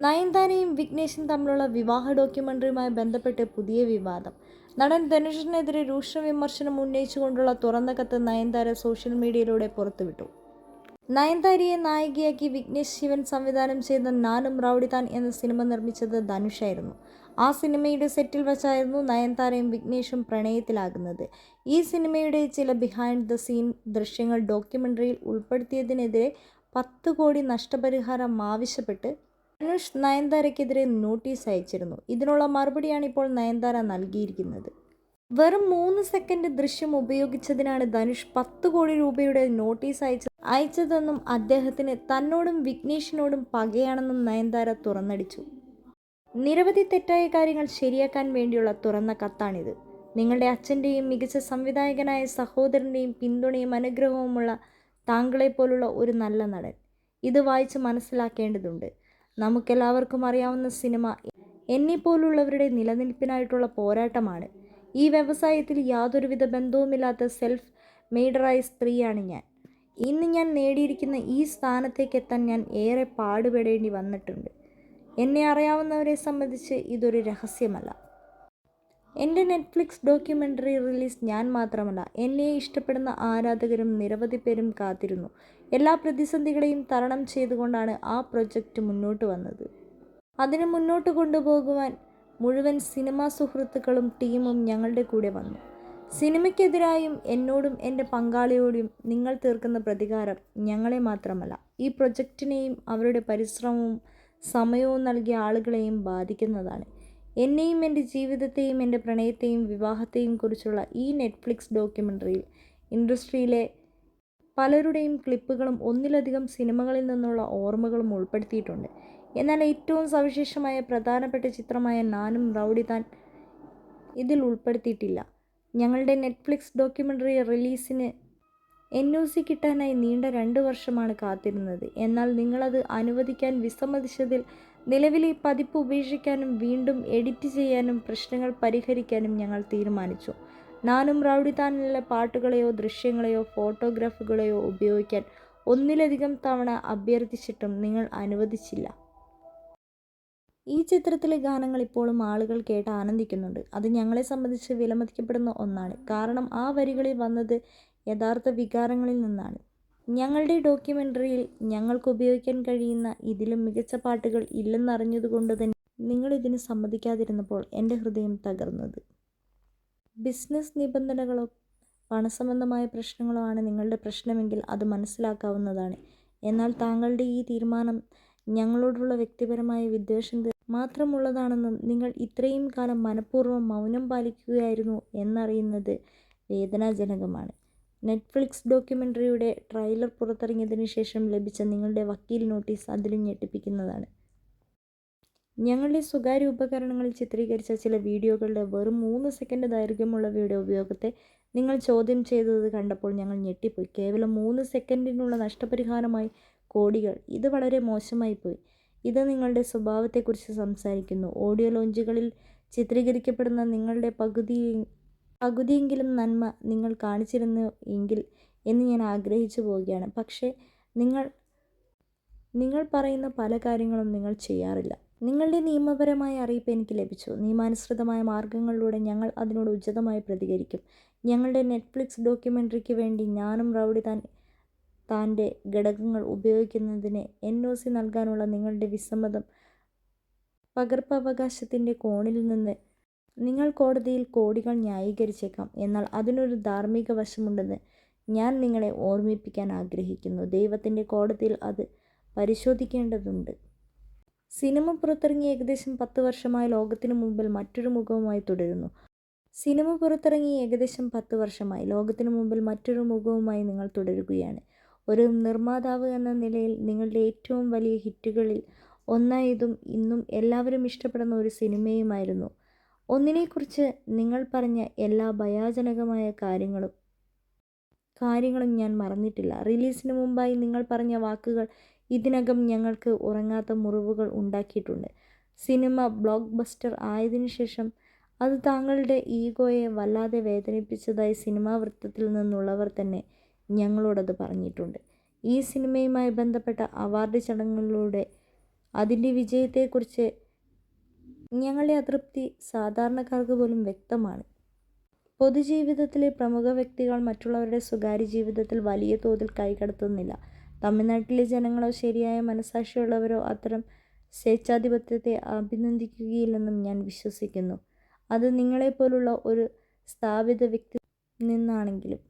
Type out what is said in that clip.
നയൻതാരയും വിഘ്നേഷും തമ്മിലുള്ള വിവാഹ ഡോക്യുമെന്ററിയുമായി ബന്ധപ്പെട്ട് പുതിയ വിവാദം. നടൻ ധനുഷിനെതിരെ രൂക്ഷ വിമർശനം ഉന്നയിച്ചുകൊണ്ടുള്ള തുറന്ന കത്ത് നയൻതാര സോഷ്യൽ മീഡിയയിലൂടെ പുറത്തുവിട്ടു. നയൻതാരയെ നായികയാക്കി വിഘ്നേഷ് ശിവൻ സംവിധാനം ചെയ്ത നാനും റൗഡിതാൻ എന്ന സിനിമ നിർമ്മിച്ചത് ധനുഷായിരുന്നു. ആ സിനിമയുടെ സെറ്റിൽ വച്ചായിരുന്നു നയൻതാരയും വിഘ്നേഷും പ്രണയത്തിലാകുന്നത്. ഈ സിനിമയുടെ ചില ബിഹൈൻഡ് ദ സീൻ ദൃശ്യങ്ങൾ ഡോക്യുമെന്ററിയിൽ ഉൾപ്പെടുത്തിയതിനെതിരെ പത്ത് കോടി നഷ്ടപരിഹാരം ആവശ്യപ്പെട്ട് ധനുഷ് നയൻതാരയ്ക്കെതിരെ നോട്ടീസ് അയച്ചിരുന്നു. ഇതിനുള്ള മറുപടിയാണ് ഇപ്പോൾ നയൻതാര നൽകിയിരിക്കുന്നത്. വെറും മൂന്ന് സെക്കൻഡ് ദൃശ്യം ഉപയോഗിച്ചതിനാണ് ധനുഷ് പത്ത് കോടി രൂപയുടെ നോട്ടീസ് അയച്ച അയച്ചതെന്നും അദ്ദേഹത്തിന് തന്നോടും വിഘ്നേഷിനോടും പകയാണെന്നും നയൻതാര തുറന്നടിച്ചു. നിരവധി തെറ്റായ കാര്യങ്ങൾ ശരിയാക്കാൻ വേണ്ടിയുള്ള തുറന്ന കത്താണിത്. നിങ്ങളുടെ അച്ഛന്റെയും മികച്ച സംവിധായകനായ സഹോദരന്റെയും പിന്തുണയും അനുഗ്രഹവുമുള്ള താങ്കളെപ്പോലുള്ള ഒരു നല്ല നടൻ. ഇത് വായിച്ച് മനസ്സിലാക്കേണ്ടതുണ്ട്. നമുക്കെല്ലാവർക്കും അറിയാവുന്ന സിനിമ. എന്നെപ്പോലുള്ളവരുടെ നിലനിൽപ്പിനായിട്ടുള്ള പോരാട്ടമാണ്. ഈ വ്യവസായത്തിൽ യാതൊരുവിധ ബന്ധവുമില്ലാത്ത സെൽഫ് മെയ്ഡറായ സ്ത്രീയാണ് ഞാൻ. ഇന്ന് ഞാൻ നേടിയിരിക്കുന്ന ഈ സ്ഥാനത്തേക്ക് എത്താൻ ഞാൻ ഏറെ പാടുപെടേണ്ടി വന്നിട്ടുണ്ട്. എന്നെ അറിയാവുന്നവരെ സംബന്ധിച്ച് ഇതൊരു രഹസ്യമല്ല. എന്റെ നെറ്റ്ഫ്ലിക്സ് ഡോക്യുമെന്ററി റിലീസ് ഞാൻ മാത്രമല്ല എന്നെ ഇഷ്ടപ്പെടുന്ന ആരാധകരും നിരവധി പേരും കാത്തിരുന്നു. എല്ലാ പ്രതിസന്ധികളെയും തരണം ചെയ്തുകൊണ്ടാണ് ആ പ്രൊജക്റ്റ് മുന്നോട്ട് വന്നത്. അതിന് മുന്നോട്ട് കൊണ്ടുപോകുവാൻ മുഴുവൻ സിനിമാ സുഹൃത്തുക്കളും ടീമും ഞങ്ങളുടെ കൂടെ വന്നു. സിനിമയ്ക്കെതിരായും എന്നോടും എന്റെ പങ്കാളിയോടും നിങ്ങൾ തീർക്കുന്ന പ്രതികാരം ഞങ്ങളെ മാത്രമല്ല ഈ പ്രൊജക്റ്റിനെയും അവരുടെ പരിശ്രമവും സമയവും നൽകിയ ആളുകളെയും ബാധിക്കുന്നതാണ്. എന്നെയും എന്റെ ജീവിതത്തെയും എന്റെ പ്രണയത്തെയും വിവാഹത്തെയും കുറിച്ചുള്ള ഈ നെറ്റ്ഫ്ലിക്സ് ഡോക്യുമെന്ററിയിൽ ഇൻഡസ്ട്രിയിലെ പലരുടെയും ക്ലിപ്പുകളും ഒന്നിലധികം സിനിമകളിൽ നിന്നുള്ള ഓർമ്മകളും ഉൾപ്പെടുത്തിയിട്ടുണ്ട്. എന്നാൽ ഏറ്റവും സവിശേഷമായ പ്രധാനപ്പെട്ട ചിത്രമായ നാനും റൗഡി താൻ ഇതിൽ ഉൾപ്പെടുത്തിയിട്ടില്ല. ഞങ്ങളുടെ നെറ്റ്ഫ്ലിക്സ് ഡോക്യുമെന്ററി റിലീസിന് എൻ ഒ സി കിട്ടാനായി നീണ്ട രണ്ട് വർഷമാണ് കാത്തിരുന്നത്. എന്നാൽ നിങ്ങളത് അനുവദിക്കാൻ വിസമ്മതിച്ചതിൽ നിലവിലെ പതിപ്പ് ഉപേക്ഷിക്കാനും വീണ്ടും എഡിറ്റ് ചെയ്യാനും പ്രശ്നങ്ങൾ പരിഹരിക്കാനും ഞങ്ങൾ തീരുമാനിച്ചു. നാനും റൗഡിതാനിലെ പാട്ടുകളെയോ ദൃശ്യങ്ങളെയോ ഫോട്ടോഗ്രാഫുകളെയോ ഉപയോഗിക്കാൻ ഒന്നിലധികം തവണ അഭ്യർത്ഥിച്ചിട്ടും നിങ്ങൾ അനുവദിച്ചില്ല. ഈ ചിത്രത്തിലെ ഗാനങ്ങൾ ഇപ്പോഴും ആളുകൾ കേട്ട് ആനന്ദിക്കുന്നുണ്ട്. അത് ഞങ്ങളെ സംബന്ധിച്ച് വിലമതിക്കപ്പെടുന്ന ഒന്നാണ്. കാരണം ആ വരികളിൽ വന്നത് യഥാർത്ഥ വികാരങ്ങളിൽ നിന്നാണ്. ഞങ്ങളുടെ ഡോക്യുമെന്ററിയിൽ ഞങ്ങൾക്ക് ഉപയോഗിക്കാൻ കഴിയുന്ന ഇതിലും മികച്ച പാട്ടുകൾ ഇല്ലെന്നറിഞ്ഞതുകൊണ്ട് തന്നെ നിങ്ങൾ ഇതിന് സമ്മതിക്കാതിരുന്നപ്പോൾ എന്റെ ഹൃദയം തകർന്നത്. ബിസിനസ് നിബന്ധനകളോ പണസംബന്ധമായ പ്രശ്നങ്ങളോ ആണ് നിങ്ങളുടെ പ്രശ്നമെങ്കിൽ അത് മനസ്സിലാക്കാവുന്നതാണ്. എന്നാൽ താങ്കളുടെ ഈ തീരുമാനം ഞങ്ങളോടുള്ള വ്യക്തിപരമായ വിദ്വേഷം മാത്രമുള്ളതാണെന്നും നിങ്ങൾ ഇത്രയും കാലം മനഃപൂർവം മൗനം പാലിക്കുകയായിരുന്നു എന്നറിയുന്നത് വേദനാജനകമാണ്. നെറ്റ്ഫ്ലിക്സ് ഡോക്യുമെന്ററിയുടെ ട്രെയിലർ പുറത്തിറങ്ങിയതിന് ശേഷം ലഭിച്ച നിങ്ങളുടെ വക്കീൽ നോട്ടീസ് അതിലും ഞെട്ടിപ്പിക്കുന്നതാണ്. ഞങ്ങളുടെ സ്വകാര്യ ഉപകരണങ്ങളിൽ ചിത്രീകരിച്ച ചില വീഡിയോകളുടെ വെറും മൂന്ന് സെക്കൻഡ് ദൈർഘ്യമുള്ളവയുടെ ഉപയോഗത്തെ നിങ്ങൾ ചോദ്യം ചെയ്തത് കണ്ടപ്പോൾ ഞങ്ങൾ ഞെട്ടിപ്പോയി. കേവലം മൂന്ന് സെക്കൻഡിനുള്ള നഷ്ടപരിഹാരമായി കോടികൾ. ഇത് വളരെ മോശമായി പോയി ഇത് നിങ്ങളുടെ സ്വഭാവത്തെക്കുറിച്ച് സംസാരിക്കുന്നു. ഓഡിയോ ലോഞ്ചുകളിൽ ചിത്രീകരിക്കപ്പെടുന്ന നിങ്ങളുടെ പകുതി പകുതിയെങ്കിലും നന്മ നിങ്ങൾ കാണിച്ചിരുന്നു എങ്കിൽ എന്ന് ഞാൻ ആഗ്രഹിച്ചു പോവുകയാണ്. പക്ഷേ നിങ്ങൾ നിങ്ങൾ പറയുന്ന പല കാര്യങ്ങളും നിങ്ങൾ ചെയ്യാറില്ല. നിങ്ങളുടെ നിയമപരമായ അറിയിപ്പ് എനിക്ക് ലഭിച്ചു. നിയമാനുസൃതമായ മാർഗങ്ങളിലൂടെ ഞങ്ങൾ അതിനോട് ഉചിതമായി പ്രതികരിക്കും. ഞങ്ങളുടെ നെറ്റ്ഫ്ലിക്സ് ഡോക്യുമെന്ററിക്ക് വേണ്ടി ഞാനും റൗഡി താൻ താന്റെ ഘടകങ്ങൾ ഉപയോഗിക്കുന്നതിന് എൻ ഒ സി നൽകാനുള്ള നിങ്ങളുടെ വിസമ്മതം പകർപ്പവകാശത്തിന്റെ കോണിൽ നിന്ന് നിങ്ങൾ കോടതിയിൽ കോടികൾ ന്യായീകരിച്ചേക്കാം. എന്നാൽ അതിനൊരു ധാർമ്മിക വശമുണ്ടെന്ന് ഞാൻ നിങ്ങളെ ഓർമ്മിപ്പിക്കാൻ ആഗ്രഹിക്കുന്നു. ദൈവത്തിന്റെ കോടതിയിൽ അത് പരിശോധിക്കേണ്ടതുണ്ട്. സിനിമ പുറത്തിറങ്ങി ഏകദേശം പത്ത് വർഷമായി ലോകത്തിനു മുമ്പിൽ മറ്റൊരു മുഖവുമായി തുടരുന്നു. സിനിമ പുറത്തിറങ്ങി ഏകദേശം പത്ത് വർഷമായി ലോകത്തിനു മുമ്പിൽ മറ്റൊരു മുഖവുമായി നിങ്ങൾ തുടരുകയാണ്. ഒരു നിർമ്മാതാവ് എന്ന നിലയിൽ നിങ്ങളുടെ ഏറ്റവും വലിയ ഹിറ്റുകളിൽ ഒന്നായതും ഇന്നും എല്ലാവരും ഇഷ്ടപ്പെടുന്ന ഒരു സിനിമയുമായിരുന്നു. ഒന്നിനെക്കുറിച്ച് നിങ്ങൾ പറഞ്ഞ എല്ലാ ഭയാജനകമായ കാര്യങ്ങളും കാര്യങ്ങളും ഞാൻ മറന്നിട്ടില്ല. റിലീസിന് മുമ്പായി നിങ്ങൾ പറഞ്ഞ വാക്കുകൾ ഇതിനകം ഞങ്ങൾക്ക് ഉറങ്ങാത്ത മുറിവുകൾ ഉണ്ടാക്കിയിട്ടുണ്ട്. സിനിമ ബ്ലോക്ക് ബസ്റ്റർ ആയതിനു ശേഷം അത് താങ്കളുടെ ഈഗോയെ വല്ലാതെ വേദനിപ്പിച്ചതായി സിനിമാ വൃത്തത്തിൽ നിന്നുള്ളവർ തന്നെ ഞങ്ങളോടത് പറഞ്ഞിട്ടുണ്ട്. ഈ സിനിമയുമായി ബന്ധപ്പെട്ട അവാർഡ് ചടങ്ങുകളിലൂടെ അതിന്റെ വിജയത്തെക്കുറിച്ച് ഞങ്ങളുടെ അതൃപ്തി സാധാരണക്കാർക്ക് പോലും വ്യക്തമാണ്. പൊതുജീവിതത്തിലെ പ്രമുഖ വ്യക്തികൾ മറ്റുള്ളവരുടെ സ്വകാര്യ ജീവിതത്തിൽ വലിയ തോതിൽ കൈകടത്തുന്നില്ല. തമിഴ്നാട്ടിലെ ജനങ്ങളോ ശരിയായ മനസാക്ഷിയുള്ളവരോ അത്തരം സ്വേച്ഛാധിപത്യത്തെ അഭിനന്ദിക്കുകയില്ലെന്നും ഞാൻ വിശ്വസിക്കുന്നു. അത് നിങ്ങളെപ്പോലുള്ള ഒരു സ്ഥാപിത വ്യക്തി നിന്നാണെങ്കിലും.